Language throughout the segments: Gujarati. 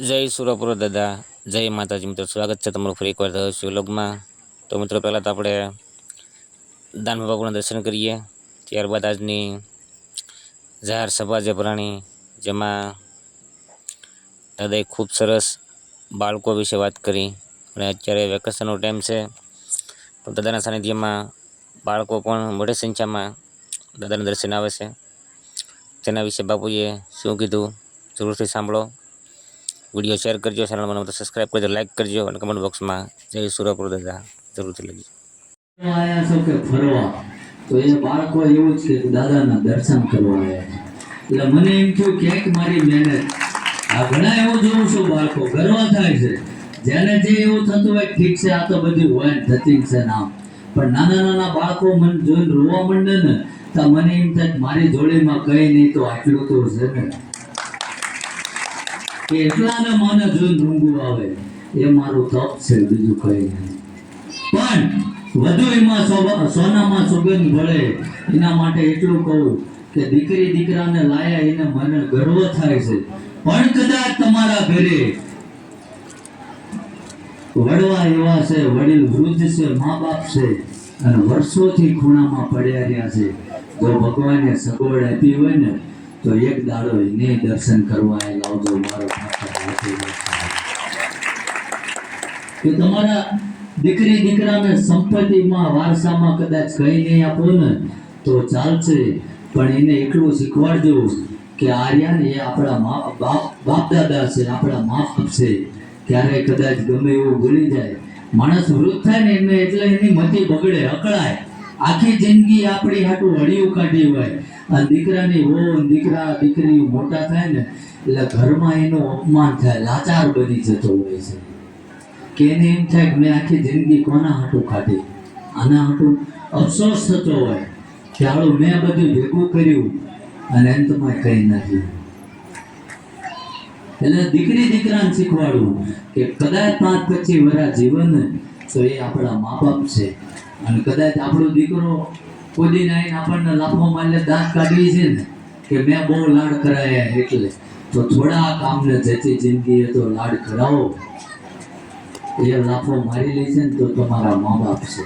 જય સુરપુર દાદા, જય માતાજી મિત્રો, સ્વાગત છે તમારું ફરી એકવાર થયો શિવલોકમાં. તો મિત્રો, પહેલાં તો આપણે દાન બાપુના દર્શન કરીએ. ત્યારબાદ આજની જાહેર સભા જે ભરાણી, જેમાં દાદાએ ખૂબ સરસ બાળકો વિશે વાત કરી. અને અત્યારે વેકેશનનો ટાઈમ છે. તો દાદાના સાનિધ્યમાં બાળકો પણ મોટી સંખ્યામાં દાદાના દર્શન આવે છે. તેના વિશે બાપુએ શું કીધું, જરૂરથી સાંભળો. વીડિયો શેર કરજો ચેનલમાં મને સબસ્ક્રાઈબ કરજો લાઈક કરજો અને કમેન્ટ બોક્સમાં જય સુરપુર દાદા, જરૂરથી લખજો. તો એ બાળકો એવું જ દાદાના દર્શન કરવા એટલે મને એમ થયું ક્યાંક મારી મહેનત. આ ઘણા એવું જોઉં છું બાળકો, ગર્વ થાય છે. જેને જે એવું થતું હોય ઠીક છે, આ તો બધી હોય થતી છે નામ પણ નાના નાના બાળકો મને જોઈને રોવા માંડે ને તો મને એમ થાય મારી જોડીમાં કઈ નહીં તો આટલું તો છે ને. એટલાને મને જોઈને રૂંગું આવે, એ મારું તપ છે, બીજું કઈ નહીં. પણ વધુ એમાં સોનામાં સુગંધ ભળે, એના માટે એટલું કહું કે દીકરી દીકરાને લાયા એને મને ગર્વ થાય છે. પણ કદાચ તમારા ઘરે વડવા એવા છે, વડીલ વૃદ્ધ છે મા બાપ છે, અને વર્ષોથી ખૂણામાં પડ્યા રહ્યા છે જો ભગવાને સગવડ આપી હોય ને તો એક દાડો એને દર્શન કરવા એ લાવજો, મારો. કે તમારા દીકરી દીકરાને સંપત્તિમાં, વારસામાં કદાચ કઈ નહીં આપો ને, તો ચાલશે. પણ એને એટલું શીખવાડજો કે આર્યાન એ આપણા મા, બાપ બાપ દાદા છે, આપણા મા, બાપ છે. ક્યારેય કદાચ ગમે એવું ભૂલી જાય. માણસ વૃદ્ધ થાય ને એને એટલે એની મતિ બગડે, અકળાય. આખી જિંદગી આપણી હાટું હળિયું કાઢી હોય. આ દીકરાની હો દીકરા દીકરી મોટા થાય ને, એટલે ઘરમાં એનું અપમાન થાય, લાચાર બની જતો હોય છે. કે એમ થાય કે મેં આખી જિંદગી કોના હાટું કાઢી? આના હાટું અફસોસ થતો હોય કે હાલો મેં બધું ભેગું કર્યું અને અંતમાં કંઈ નથી. એટલે દીકરી દીકરાને શીખવાડવું કે કદાચ પાંચ પચીસ વર્ષ જીવન તો એ આપણા મા બાપ છે. અને કદાચ આપણો દીકરો કોઈ આવીને આપણને લાફો મારીને દાંત કાઢવી છે ને, કે મેં બહુ લાડ કરાયા એટલે, તો થોડા કામને જતી જિંદગી તો લાડ કરાવો. એ લાફો મારી લે છે ને તો તમારા મા બાપ છે.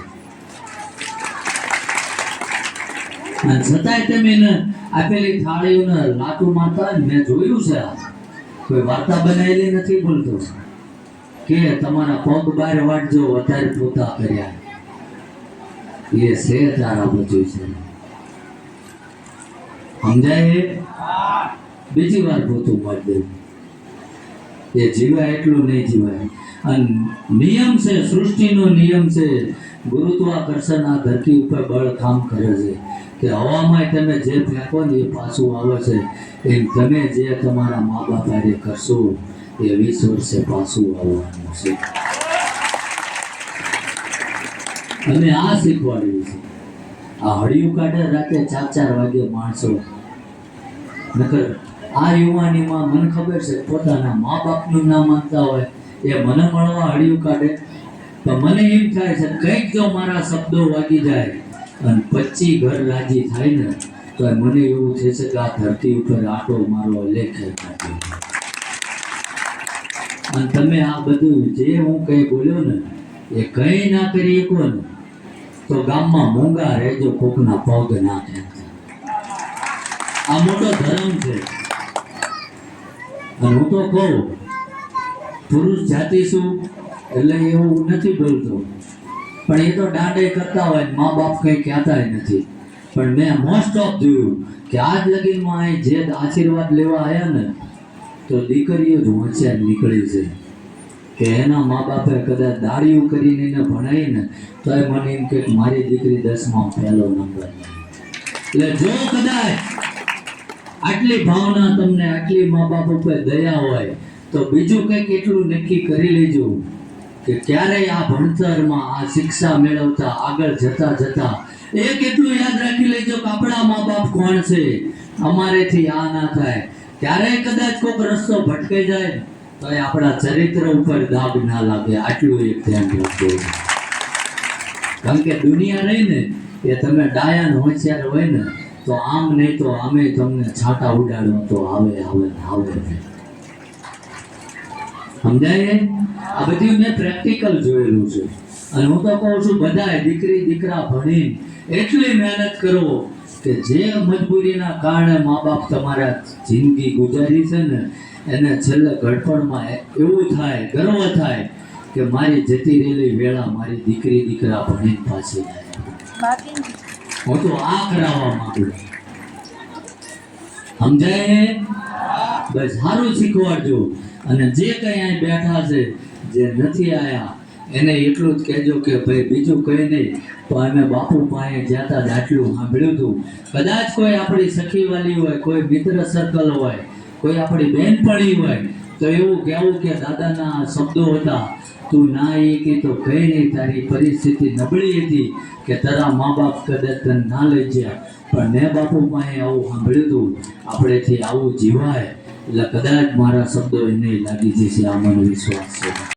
અને છતાંય તમે એને આપેલી થાળીઓને લાટુ હોય મેં જોયું છે કોઈ વાર્તા બનાવેલી નથી બોલતો. કે તમારા પગ બહાર વાટજો, વધારે પોતા કર્યા. એ છે તારા બધું છે સમજાય? બીજી વાર પોતું મત એ જીવાય એટલું નહીં જીવાય. અને નિયમ છે, સૃષ્ટિનો નિયમ છે, ગુરુત્વાકર્ષણ આ ધરતી ઉપર બળ કામ કરે છે. કે હવામાં તમે જે ફેંકો ને એ પાછું આવે છે. એમ તમે જે તમારા મા બાપ હારે કરશો, એ વીસ વર્ષે પાછું આવવાનું છે. અમે આ શીખવાડ્યું છે. આ હળિયું કાઢે રાતે ચાર ચાર વાગે માણસો નકર આ યુવાનીમાં મને ખબર છે પોતાના મા બાપનું ના માનતા હોય, એ મને મળવા હળિયું કાઢે. તો મને એમ થાય છે, કંઈક જો મારા શબ્દો વાગી જાય અને પચી ઘર રાજી થાય ને, તો મને એવું છે કે આ ધરતી ઉપર આટો મારો લેખ અને તમે આ બધું જે હું કઈ બોલ્યો ને, એ કઈ ના કરી શકો ને તો ગામમાં મોંઘા રહેજો કોકના પગ ના આ મોટો ધર્મ છે. અને હું તો કહું, પુરુષ જાતિ શું? એટલે એવું નથી બોલતો. પણ એ તો દાંડે કરતા હોય મા બાપ કંઈ કહેતા નથી. પણ મેં મોસ્ટ ઓફ જોયું કે આજ લગીનમાં અહીં જે આશીર્વાદ લેવા આવ્યા ને, તો દીકરીઓ જ હોંશિયાર નીકળી છે. કે એના મા બાપે કદાચ દાળીઓ કરીને એને ભણાવી ને તો એ મને એમ કે મારી દીકરી દસમાં પહેલો નંબર એટલે જો કદાચ આટલી ભાવના તમને આટલી મા બાપ ઉપર દયા હોય, તો બીજું કંઈક એટલું નક્કી કરી લેજો કે ક્યારેય આ ભણતરમાં આ શિક્ષા મેળવતા, આગળ જતા જતા એક એટલું યાદ રાખી લેજો કે આપણા મા બાપ કોણ છે? અમારેથી આ ના થાય. ક્યારેય કદાચ કોઈક રસ્તો ભટકાઈ જાય. તો આપણા ચરિત્ર ઉપર દાગ ના લાગે, આટલું એક ધ્યાન રાખજો કારણ કે દુનિયા રહી ને, એ તમે ડાયાન હોશિયાર હોય ને, તો આમ નહીં તો આમે તમને છાંટા ઉડાડો તો આવે આવે આવે સમજાય? આ બધું મેં પ્રેક્ટિકલ જોયેલું છે. અને હું તો કહું છું બધાય દીકરી દીકરા ભણી એટલી મહેનત કરો કે જે મજબૂરીના કારણે મા બાપ તમારા જિંદગી ગુજારી છે ને એને છેલ્લે ઘડપણમાં એવું થાય ગર્વ થાય કે મારી જતી રહેલી વેળા મારી દીકરી દીકરા ભણી પાછી લાવ્યા. હું તો આ કરાવવા માંગુ સમજાય? બસ સારું શીખવાડજો. અને જે કઈ અહીં બેઠા છે જે નથી આયા એને એટલું જ કહેજો કે ભાઈ, બીજું કંઈ નહીં, પણ અમે બાપુ પાસે ગયા હતા આટલું સાંભળ્યું હતું. કદાચ કોઈ આપણી સખીવાલી હોય, કોઈ મિત્ર સર્કલ હોય, કોઈ આપણી બહેનપણી હોય, તો એવું કહેવું કે દાદાના શબ્દો હતા, તું ના એ કે તો કઈ નહીં, તારી પરિસ્થિતિ નબળી હતી કે તારા મા બાપ કદાચ તને ના લઈ ગયા. પણ મેં બાપુ પાસે આવું સાંભળ્યું હતું. આપણેથી આવું જીવાય, એટલે કદાચ મારા શબ્દો એને લાગી જશે. આ મને વિશ્વાસ છે.